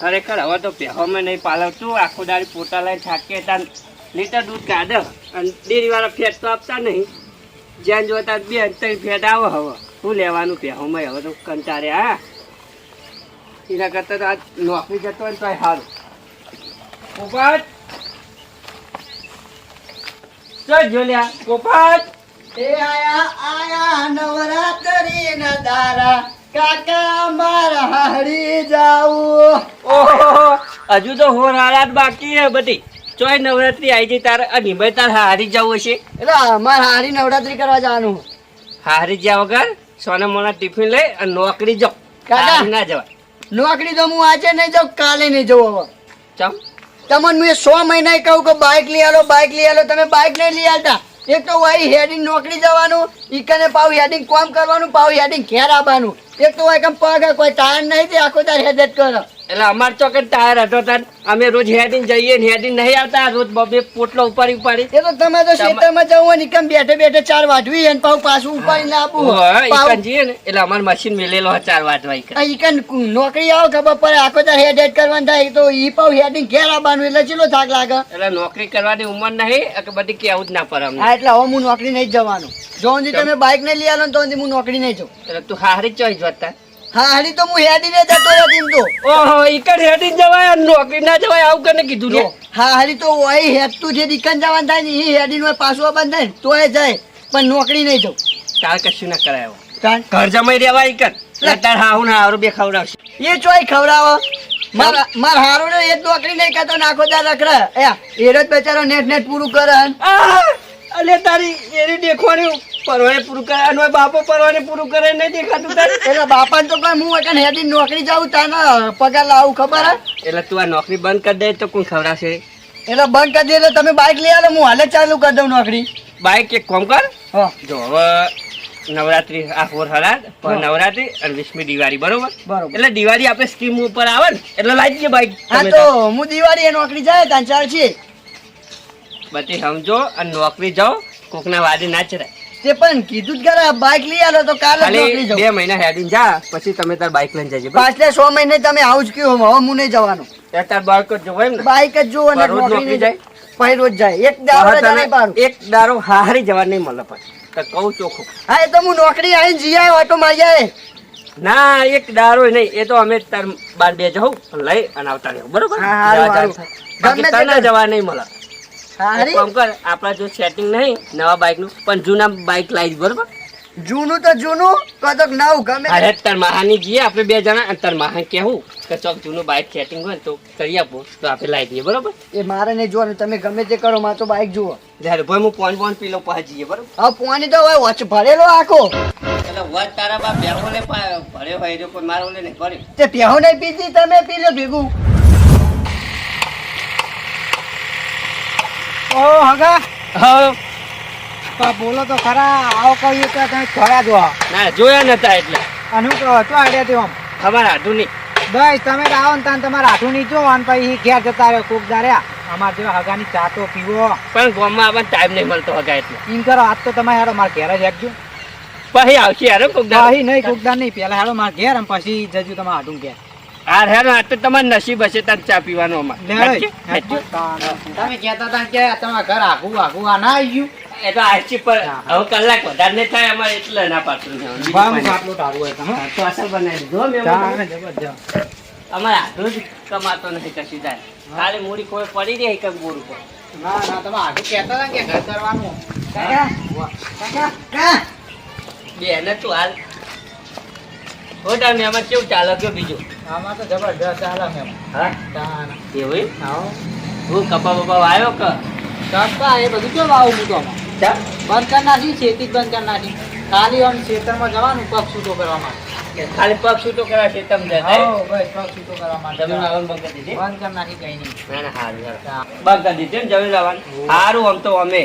ખરેખર હવે તો પહેવામાં નહીં પાલવતું. આખો દાડી પોતા લઈને થાકે ત્યાં લીટર દૂધ કાઢે. અને ડેરીવાળા ફેટ તો આપતા નહીં. જ્યાં જોતા બે ત્રણ ફેટ આવે હવે. શું લેવાનું પહેવામાં? હવે તો કંટારે હા? એના કરતાં તો આ નોકરી જતો હોય ને તો સારું. પોપટ ચલ જોલ્યા? પોપટ એ આયા આયા નવરાત્રી ના દારા. કાકા, મારા હારી જાવું ઓહો હજુ તો હોર હાલાત બાકી હે બધી. ચોય નવરાત્રી આવી જઈ તારે આ નિભાઈ તાર હારી જવું હશે? એટલે અમારે હારી નવરાત્રી કરવા જવાનું. હારી જ્યાં વગર સોના મોના ટિફિન લઈ અને નોકરી જાઓ કાકા. ના જવાય. નોકરી તો હું આજે નહીં જાઉં કાલે નહીં જવું હવે. ચમ? તમને મેં સો મહિના કહું કે બાઇક લઈ આલો બાઇક લઈ આલો તમે બાઇક નહીં લઈ આવતા એક તો વાઈ હેડિંગ નોકરી જવાનું ઈકને પાવ હેડિંગ કોમ કરવાનું પાવ હેડિંગ ઘેર આવવાનું. એક તો વાય કમ પગ કોઈ ટાયર નહીં તે આખો તાર હેડેટ કરો. એટલે અમાર ચોકડ ટાયર હતો તાર. અમે રોજ હેડીને જઈએ ને હેડીને નહીં આવતા રોજ બબે પોટલો ઉપાડી ઉપાડી. એ તો તમે તો ખેતરમાં જવું હોય ને ઈકન બેઠે બેઠે ચાર વાઢવી અને પાછું પાછું ઉપાડી ના આપું. ઈકન જઈએ ને એટલે અમાર મશીન મેલેલો હે ચાર વાટવા ઈકન. ઈકન નોકરી આવો ખબર પડે આખો તાર હેડ હેડ કરવાનું થાય તો ઈ પાવ હેડિંગ ઘેર આવવાનું એટલે ચેલો થાક લાગે? એટલે નોકરી કરવાની ઉંમર નહીં કે બધી કેવું જ ના પડે હા એટલે હવે હું નોકરી નહીં જવાનું. જો તમે બાઇક નહીં લઈ આવો ને તો હું નોકરી નહીં જાઉં. એટલે તું હારી ચોઈ જોતા હા હારી તો હું હેડીને જતો રહ્યો તો. ઓહો ઈકન હેડી જવાય અને નોકરી ના જવાય આવું કને કીધું લો હા હારી તો ઓય હેડતું જે દીકન જવાનું થાય ને એ હેડીને પાછું બંધ થાય તો એ જાય પણ નોકરી નહીં જાઉં તાર કશું ના કરાય તાર? ઘર જમાઈ રહેવાય એટલે તાર હાહુ ને હારું બે ખવડાવશે. એ ચોય ખવડાવો. મારા માર હારું ને એ નોકરી નહીં કરતો નાખો તાર રખડે. એ એરો બચારો નેટ નેટ પૂરું કરે. અલે તારી એની દેખવાની પરવાને પૂરું કરે અને બાપો પરવાને પૂરું કરે નહીં દેખાતું તારે? એટલે બાપા તો કઈ હું એટલે હેડીને નોકરી જાઉં તાને પગાર લાવું ખબર એટલે તું આ નોકરી બંધ કરી દે તો કોણ ખવડાવશે? એટલે બંધ કરી દે એટલે તમે બાઇક લઈ આલો હું હાલે ચાલુ કરી દઉં નોકરી. બાઇક એક કોમ કર. જો હવે નવરાત્રી આ ફોર હરાદ પણ નવરાત્રી અને વીસમી દિવાળી બરોબર? બરોબર. એટલે દિવાળી આપણે સ્કીમ ઉપર આવે ને એટલે લાવી દઈએ બાઈક હા તો હું દિવાળી એ નોકરી જાય ત્યાં ચાલશે. બધી સમજો અને નોકરી જાઓ કોકના વાદે ના ચડાય. તે પણ કીધું જ ખરા બાઇક લઈ આલો તો કાલે જ બે મહિના હેડીને જા પછી તમે તાર બાઈક લઈને જજે પાછલા સો મહિને તમે આવું જ કયો હવે હું નહીં જવાનું. તાર બાઈક જ જવું એમ બાઇક જ જુઓ ને રોજ નોકરી જાય? પછી રોજ જાય. એક દારો જાય પારું એક દારો હારી જવા નહીં મળે પછી. તો કહું ચોખ્ખું. હા એ તો હું નોકરી આવીને જઈ આવ્યો ઓટો મારી આવે ના એક દારો નહીં. એ તો અમે તાર બાર બે જવું લઈ અને આવતા રહ્યો બરોબર? જવા ગમે તને જવા નહીં મળે. કામ કર આપણા જો સેટિંગ નહીં નવા બાઇકનું પણ જૂના બાઇક લાવી બરોબર? જૂનું તો જૂનું તો તો ગમે અરે તાર મહાની જઈએ આપણે બે જણા તાર મહાન કેવું કે ચોક જૂનું બાઇક સેટિંગ હોય ને તો કરી આપો તો આપણે લાવી દઈએ બરોબર? એ મારે નહીં જોવાનું તમે ગમે તે કરો મારે તો બાઇક જુઓ. જ્યારે ભાઈ હું પોન પોન પીલો પાસે જઈએ બરોબર? હા પોની તો હોય વચ ભરેલો આખો. એટલે વચ તારા બાપ બેહો ભર્યો હોય જો કોઈ મારો નહીં ભર્યો. તે પ્યાહો નહીં પીધી તમે પીલો ભેગું. ઓ હગા. હા બોલો તો ખરા આવો કહ્યું તો તમે ખરા જો ના જોયા નતા એટલે. અને કહો તો આડ્યા તે આમ? ખબર હાથું નહીં બસ તમે આવો ને તાન તમારે હાથું નહીં જો અને પછી ઘેર જતા રહ્યો કોક દાર્યા અમારે જેવા હગાની ચા તો પીવો. પણ ગામમાં આવવાનો ટાઈમ નહીં મળતો હગા એટલે. એમ કરો આજ તો તમે હેડો મારા ઘેર જ રાખજો પછી આવશે યાર કોક. પછી નહીં કોક દાર નહીં. પેલા હેડો મારે ઘેર અને પછી જજો તમારે હાથું ઘેર. હાર હેર આ તો તમારે નસીબ હશે તાર ચા પીવાનો અમાર. તમે કહેતા હતા કે તમારા ઘર આખું આખું આ ના આવી ગયું. એ તો આછી પર હવે કલાક વધારે નહીં થાય અમારે એટલે ના પાછું. આટલું તો અસર બનાવી મેં અમારે હાથું જ કમાતો નથી કશું થાય. ખાલી મૂડી કોઈ પડી રહી કે બોર ઉપર? ના ના તમે આટલું કહેતા હતા કે ઘર કરવાનું. કાકા કાકા. કા બેને તું હાલ. હો તમે એમાં કેવું ચાલે બીજું? આમાં તો જબરજસ્ત ચાલે મેમ હા? એવું એમ? હું. કપા બપા આવ્યો કે? સસ્તા એ બધું કેવું આવું? ચા? બંધ કરી નાખી ખેતી બંધ કરી નાખી. ખાલી આમ ખેતરમાં જવાનું પગ છૂટો કરવા માટે. ખાલી પગ છૂટો કરા છે? જાય બસ પગ છૂટો કરવા માટે. જમીન આવવાનું બંધ કરી દીધી? બંધ કરી નાખી કઈ નહીં. હા. બંધ કરી દીધી ને જમીન આવવાનું સારું આમ તો અમે.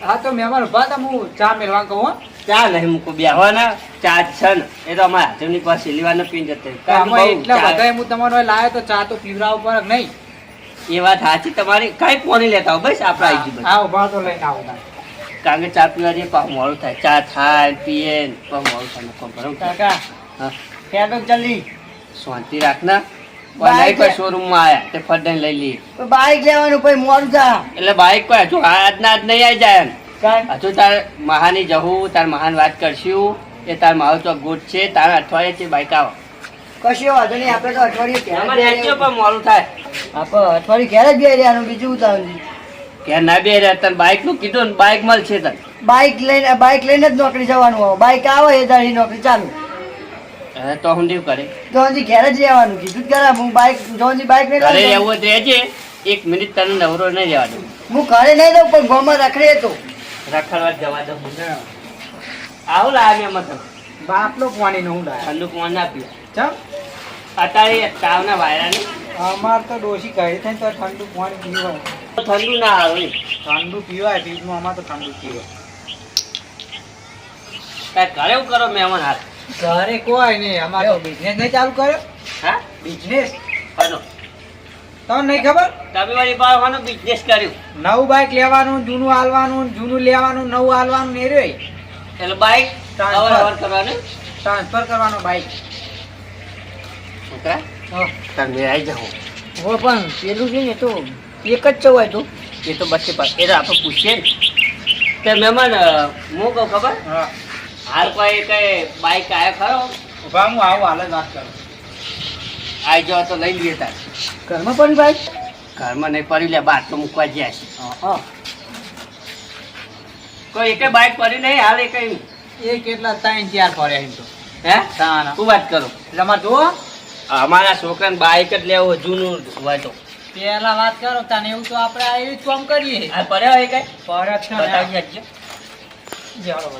હા તો મહેમાન ઊભા હતા હું ચા મેળવા કહું હો. ચા નહીં મૂકું? બેહવાના ચા છે ને. એ તો અમારા હાથની પાસે લીવાનો પીન જતો તો એટલા બધા હું તમારો લાયો તો ચા તો પીવરાવ પર નહીં. એ વાત સાચી. તમારી કઈ પોની લેતા હો બસ આપણે આવી ગયું હા ઊભા તો લઈને આવો કારણ કે ચા પીવા જઈએ પાછું મોડું થાય. ચા થાય પીએ પાછું મોડું થાય. કોમ બરાબર? કાકા હા. ખેડો જલ્દી. શાંતિ રાખના બાઈક કોઈ શોરૂમમાં આયા. તે ફટાઈને લઈ લઈએ. બાઈક લેવાનું પછી મોડું થા એટલે બાઈક કોઈ હજુ આજના આજ નહીં આવી જાય હજુ તાર મહાની જવું તાર મહાન વાત કરશું એ તાર મારો તો ગુટ છે તાર અઠવાડિયે છે બાઈક આવો. કશો વાંધો નહીં આપણે તો અઠવાડિયે જ પણ મોડું થાય. આપણે અઠવાડિયે ક્યારે બે રહ્યાનું બીજું ઉતાવળ ક્યારે ના બે રહ્યા તને બાઈકનું કીધું ને બાઈક મળશે તને. બાઈક લઈને બાઈક લઈને જ નોકરી જવાનું હોય. બાઈક આવે એ દાડી નોકરી ચાલુ. તો હું દેવ કરે? જોનજી ઘેર જ રહેવાનું. કીધું કરે હું હું બાઈક જોનજી બાઈક નહીં ઘરે રહેવું રહેજે. એક મિનિટ તને નવરો નહીં જવાનું હું ઘરે નહીં દઉં પણ ગોમાં રખડે તો. રખડવા જવા દઉં આવું લાગે મેં મતલબ બાટલો પાણી નું લાવે ઠંડુ પાણી ના પીએ ચમ? અત્યારે તાવના વાયરા ને. અમાર તો ડોસી કહી થાય તો ઠંડુ પાણી પીવાય ઠંડુ ના આવે ઠંડુ પીવાય ફ્રીજમાં અમાર તો ઠંડુ પીવાય. કાંઈ ઘરે એવું કરો મહેમાન હાથ. ઘરે કોઈ નહીં અમારો બિઝનેસ નહીં ચાલુ કર્યો. હા? બિઝનેસ બનો તમને નહીં ખબર? તમે બાળવાનો બિઝનેસ કર્યું. નવું બાઇક લેવાનું જૂનું હાલવાનું જૂનું લેવાનું નવું હાલવાનું ને રે એટલે બાઈક ટ્રાન્સફર કરવાનું? ટ્રાન્સફર કરવાનો બાઈક છોકરા? તમે આવી જાઓ હો પણ પેલું છે ને તો એક જ ચવાય તો. એ તો બસ એ તો આપણે પૂછીએ ને. કે મહેમાન હું કહું ખબર? હા. હાલ કોઈ કઈ બાઈક આયો ખરો? ઊભા હું આવું હાલ જ વાત કરું. આવી જાવ તો લઈ લઈએ તાર. ઘરમાં પણ ભાઈ? ઘરમાં નહીં પડ્યું લે બહાર તો મૂકવા ગયા છે. કોઈ એકે બાઈક પડી નહીં હાલ એ કઈ એ કેટલા ત્રણ ચાર પડ્યા એમ તો. હે? તાના શું વાત કરો? એટલે અમારે જુઓ. અમારા છોકરાને બાઈક જ લેવું જૂનું હોય તો. પેલા વાત કરો તને એવું તો આપણે આ એવી જ કામ કરીએ. પડ્યો એ કઈ? પડ્યા બતાવી આપજો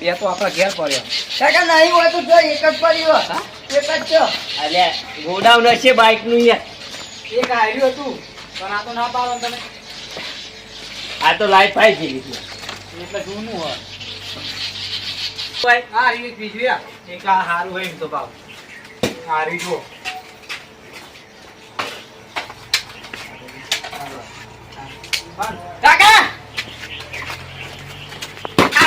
જે બે તો આપણા ઘેર પડ્યા. કાકા નહીં હોય તો જો એક જ પડી હોય. હા? એક જ છે અલે ગોડાઉન હશે બાઈકનું યાર. એક આવ્યું હતું પણ આ તો ના પાડો તમે. આ તો લાઈફ આવી ગઈ એટલે જૂનું હોય. ભાઈ. આ રીત બીજું યાર એક આ હારું હોય એમ તો ભાવ. આ રીત જુઓ કાકા!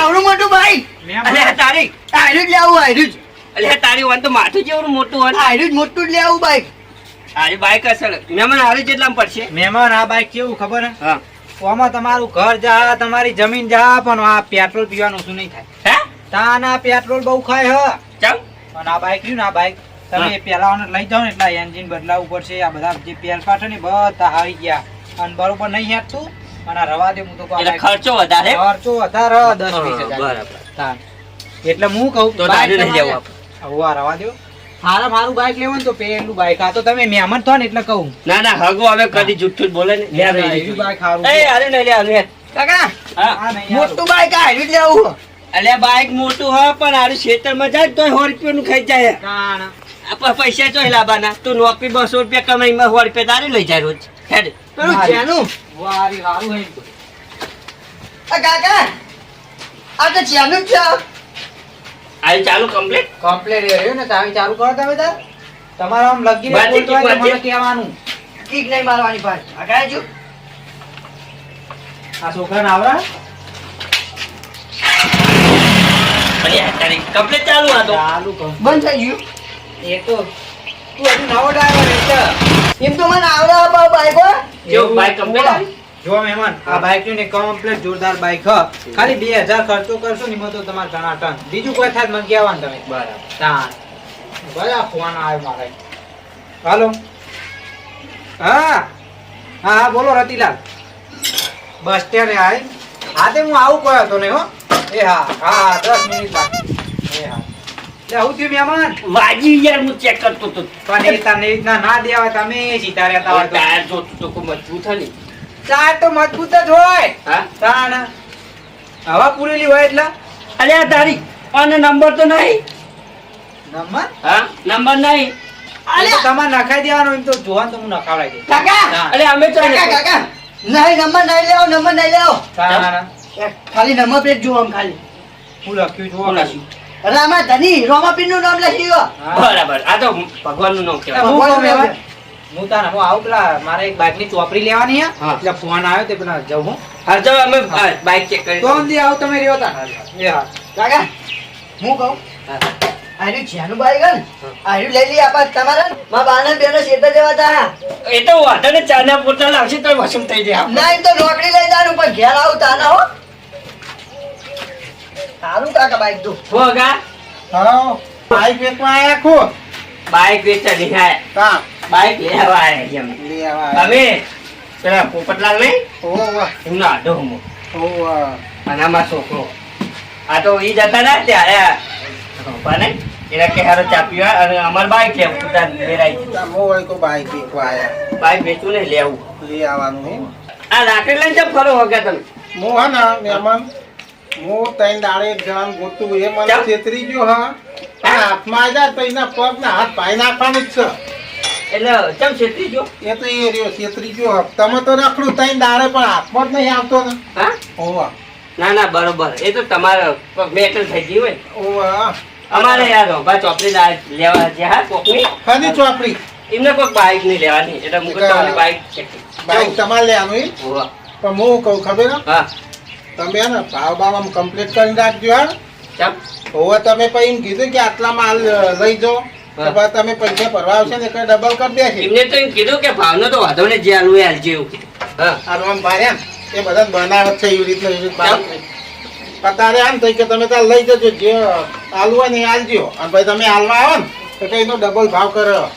આવડું મોટું ભાઈ. અલ્યા તારી. આયરું જ લેવું આયરું જ. અલ્યા તારી વન તો માથું જેવું મોટું હોય આયરું જ મોટું જ લેવું બાઈક. તારી બાઈક અસર મહેમાન હારી જેટલા પડશે. મહેમાન આ બાઈક કેવું ખબર હા? આમાં તમારું ઘર જા તમારી જમીન જા પણ આ પેટ્રોલ પીવાનું શું નહીં થાય. હે? તાના પેટ્રોલ બહુ ખાય હ. ચાલ પણ આ બાઈક રહ્યું ને આ બાઈક તમે પેલા લઈ જાઓ ને એટલે એન્જિન બદલાવવું પડશે. આ બધા જે પેલ પાઠ ને બધા હારી ગયા. અને બરોબર નહીં હેઠતું આ રવા દે હું તો એટલે ખર્ચો વધારે? ખર્ચો વધારે હ, દસ હા, હજાર. બરાબર. તાન. એટલે હું કહું તો તારે નહીં તમારે- લેવું હવે રવા દ્યો હારા મારું બાઈક લેવું ને તો પેલું બાઈક આ તો તમે મહેમાન થો ને એટલે કહું. ના ના હગો હવે કદી જુઠ્ઠું બોલે ને. લે રહી એવી હારું એ અરે નહીં લે અરે કાકા હા. આ નહીં મોટું બાઈક આયરું જ લેવું અલ્યા બાઈક મોટું હોય પણ આરું ખેતરમાં જાય તો સો રૂપિયા નું ખાઈ જાય. પૈસા ચોય લાવવાના. તું નોકરી બસો રૂપિયા કમાઈમાં સો રૂપિયા તારે લઈ જાય રોજ. હેડ. પેલું જેનું? વારી હારું હે એમ આ કાકા આ તો જેનું છે. આ ચાલુ કમ્પ્લીટ કમ્પ્લીટ રહ્યું ને ચાવી ચાલુ કરો તમે તાર તમારે આમ લગીને વાંચી બોલતો હોય તો મને કહેવાનું. કીક નહીં મારવાની ભાઈ આ કાય જો આ છોકરાને આવડા અલ્યા કમ્પ્લીટ ચાલુ આ તો. ચાલુ કર. બંધ થઈ ગયું. એ તો તું હજુ નવો ડ્રાઈવર એમ તો મને આવડે આ બાઈક બાઈકો કેવું બાઈક કમ્પ્લીટ જો મહેમાન આ બાઈક ને કમ્પ્લીટ જોરદાર બાઈક હ. ખાલી બે હજાર ખર્ચો કરશો ને તો તમારે ઘણા ટન. બીજું કોઈ થાય તો મને કહેવાનું તમે. બરાબર. તાન ભાઈ ફોન આવ્યો મારે હાલો. હા. હા હા બોલો રતિલાલ. બસ સ્ટેન્ડ આય હા તે હું આવું કયો હતો ને હો. એ હા હા દસ મિનિટ લાગે. એ હા. આવું થયું મહેમાન? વાજી યાર હું ચેક કરતો તો. પણ એ તને રીતના ના દેવા તમે સીધા રહેતા હોય ટાયર જોતું તો કોઈ મજબૂત હોય ને. ચાર તો મજબૂત જ હોય. હા? તાણ હવા પૂરેલી હોય એટલે? અલ્યા તારી અને નંબર તો નહીં. નંબર? હા? નંબર નહીં. એ તો નખાઈ દેવાનો એમ તો જોવાનું તો હું નખાવડાવી દઉં કાકા! અરે અમે તો કાકા કાકા! નહીં નંબર નહીં લેવો નંબર નહીં લેવો. ખાલી નંબર પ્લેટ જોવા આમ ખાલી. હું લખ્યું જોવા કશું. રામા ધની રોમાપીરનું નામ લખી ગયો. બરાબર. આ તો ભગવાનનું નામ કહેવાય. ને હું તાને હું આવું પેલા મારે એક બાઇકની ચોપડી લેવાની હે. એટલે ફોન આવ્યો તે પેલા જવું હું. હર જાવ અમે બાઈક ચેક કરી તો દી આવ? તમે રહ્યો તા. કાકા હું કહું. આર્યું છેનું બાઈક ને આર્યું લઈ લઈ આપા તમારા મા બાના બેનો શેતા જવા તા એ તો વાતા ને ચાના પોતા લાવશે તો વસૂલ થઈ જાય. ના એ તો નોકરી લઈ જવાનું પણ ઘેર આવું તાના હો. સારું કાકા બાઈક તો હો કા હા બાઈક વેચવા આયા કો બાઈક વેચવા આયા. કા બાઈક લેવા આયા છે અમે. લે આવા અમે પેલા પોપટલાલ નહીં? ઓવા એમનો આડો હમો. ઓવા અને આમાં છોકરો. આ તો ઈ જતા ના ત્યારે રોપા ને. એના કે હારો ચા અને અમાર બાઈક લેવું કુતા મેરાઈ. તમો હોય તો બાઈક વેચવા આયા. બાઈક વેચવું ને લેવું. લે આવવાનું હે આ લાકડી લઈને જ ફરો કે તમે? મો હા ના મહેમાન. હું તઈ દાડે એક જણાને ગોતું એ મને છેતરી ગયો હા. હાથમાં આજા તો એના હાથ પાઈ નાખવાનું જ છે. એટલે ચમ છેતરી ગયો? એ તો એ રહ્યો છેતરી ગયો તમે તો રખડું તઈ દાડે પણ હાથમાં જ નહીં આવતો ને. હા? ઓવા ના ના બરોબર. એ તો તમારે મેટલ થઈ ગઈ હોય. ઓવા અમારે યાર રોભા ચોપડી લેવા છે હા કોકની? ખાલી ચોપડી? એમને કોઈ બાઈક નહીં લેવાની એટલે મુકત બાઈક બાઈક તમારે લેવાનું. પણ હું કહું ખબર હે? તમે ને ભાવ ભાવ આમ કમ્પ્લીટ કરીને રાખજો હા ચમ? હવે તમે પછી એમ કીધું કે આટલા માલ લઈ જાઓ. તમે પૈસા ભરવા આવશે ને એટલે ડબલ કરી દેશે. એમને તો એમ કીધું કે ભાવનો તો વાંધો ને જે આલુ એ આલજે એવું કીધું. હા. આ રોમ ભાર્યા એ બધા બનાવત છે એવી રીતના એવી રીતના અત્યારે આમ થઈ કે તમે ત્યાં લઈ જજો જે આલુ હોય ને એ આલજો. અને ભાઈ તમે હાલમાં આવો ને તો એનો ડબલ ભાવ કરો.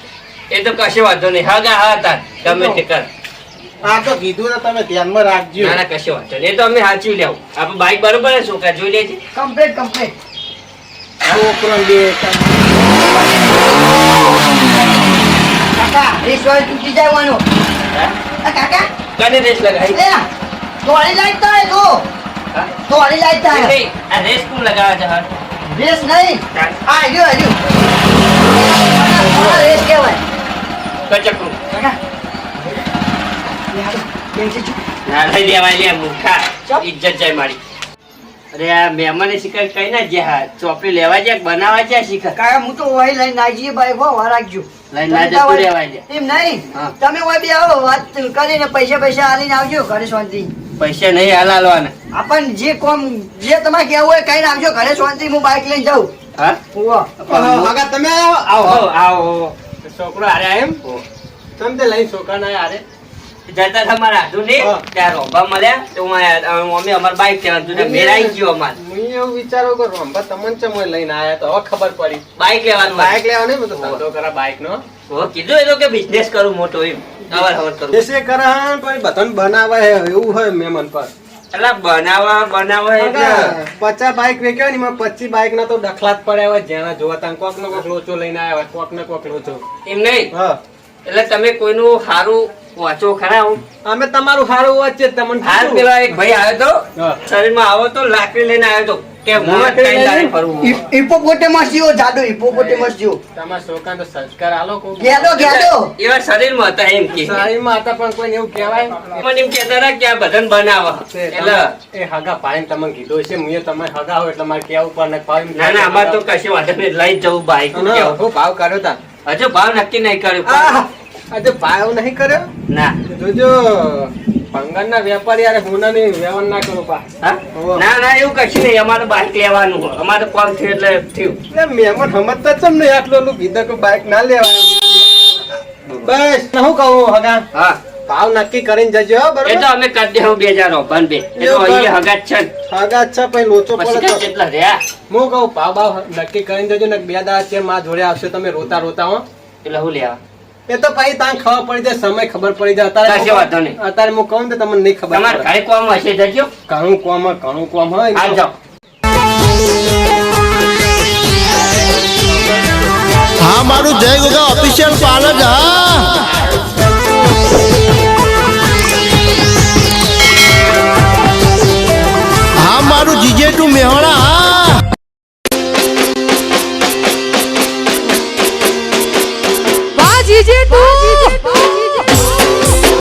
એ તો કશે વાંધો નહીં. હા હા તાર. ગમે તે કર. આ તો કીધું ને તમે ધ્યાનમાં રાખજો ના ના કશો વાંધો નહીં તો અમે સાચવી લેવું આપણે બાઈક બરોબર છોકરા જોઈ લેજે કમ્પ્લીટ કમ્પ્લીટ છોકરો બે કાકા રેસવાળ તૂટી જવાનું કાકા કને રેસ લગાવી તોડી લાઈટ થાય તો? તોડી લાઈટ થાય નહીં, આ રેસ કોણ લગાવે છે રેસ નહીં હા? આ રહ્યો રહ્યો રેસ કહેવાય કચકડું. કાકા યાર, કેમ છે? ના લઈ લેવાય લે મૂર્ખા ઇજ્જત જાય મારી અરે આ મહેમાને શિખર કઈ ના જ્યાં ચોપડી લેવા જાય બનાવવા જાય શિખર કાકા હું તો વહી લઈને ના ભાઈ હો રાખજો. લઈને ના જતું તમે રહેવાય એમ નહીં. તમે વહી બી આવો વાત કરીને પૈસા પૈસા આલીને આવજો ઘરે શાંતિ. પૈસા નહીં હાલ હાલવાના આપણ જે કોમ જે તમારે કહેવું હોય કઈ આવજો ઘરે શાંતિ હું બાઈક લઈને જાઉં. હા? ઉવ્વ. તમે આવો. આવો. આવો છોકરો હારે આયો એમ? તમે તે લઈ છોકરા ના યારે જતા તમારા હાથું નહીં ત્યાં રોંભા મળ્યા. તો અમે અમાર બાઈક ચલાવતું હતું. મેરાઈ ગયો અમાર. હું એવું વિચારો કે રોંભા તમને ચમ લઈને આયા તો હવે ખબર પડી. બાઈક લેવાનું બાઈક લેવાનું મેં તો ધંધો કરા બાઈક નો હો, કીધું એનો કે બિઝનેસ કરું મોટો એમ. અવર હવર કરું. એસે કરા પણ બધાને બનાવે હે એવું હોય મેમન પર. એટલે બનાવવા બનાવવા એટલે. પચાસ બાઈક વેચ્યો ને એમાં પચીસ બાઈક ના તો દખલા જ પડ્યા હોય. જેના જોવા તાં કોક ને કોક લોચો લઈને આવ્યા હોય કોક ને કોક લોચો. એમ નહીં? હા. એટલે તમે કોઈનું સારું વાંચો ખરા હું? અમે તમારું સારું વાંચીએ તમને હાલ પેલા એક ભાઈ આવ્યો તો શરીરમાં આવો તો લાકડી લઈને આવ્યો તો કે હું કઈ તારે? ફરવું હિપોપોટેમસ જેવો જાડો હિપોપોટેમસ જેવો. તમાર છોકરાને તો સંસ્કાર આલો કો ગેડો ગેડો એવા શરીરમાં હતા એમ કે. શરીરમાં હતા પણ કોઈને એવું કહેવાય? મને એમ કહેતા હતા કે આ બદન બનાવો. એટલે એ હગા પાઈન તમને કીધું છે હું તમે હગા હોય એટલે મારે કેવું પણ ને ભાવ ના ના અમાર તો કશી વાંધો નહીં લઈ જવું બાઈક અને ભાવ કર્યો તા. હજુ ભાવ નક્કી નહીં કર્યું. હજુ ભાવ નહીં કર્યો? ના. જોજો ભંગારના વેપારી યાર નહીં વ્યવહાર ના કરો પા ના ના એવું કશું નહીં. અમારે બાઇક લેવાનું અમારે કોમ થયું એટલે થયું. એટલે મહેમાન સમજતા છે ને આટલું કીધું કે બાઇક ના લેવાનું બસ હું કહું હગા. હા. ભાવ નક્કી કરીને જજો બરોબર? એ તો અમે કરી દેવું બે હજાર બે. એ તો અહીંયા હગા છે. હગાત છે પછી લોચો પડે તો. કેટલા રહ્યા? હું કહું ભાવ ભાવ નક્કી કરીને જજો ને બે દાડા છે માં જોડે આવશે તમે રોતા રોતા હો. એટલે હું લેવા? એ તો ભાઈ તાન ખબર પડી જાય સમય ખબર પડી જાય. કશી અત્યારે વાંધો નહીં. અત્યારે હું કહું ને તો તમને નહીં ખબર તમારે. ઘરે કોમ હશે જજો. ઘણું કોમ ઘણું કોમ હોય આ જાઓ. હા મારું જય ગોગા ઓફિશિયલ પાર્લર હા. મારું જીજેટું મેહોણા હા. વાહ જીજેટુ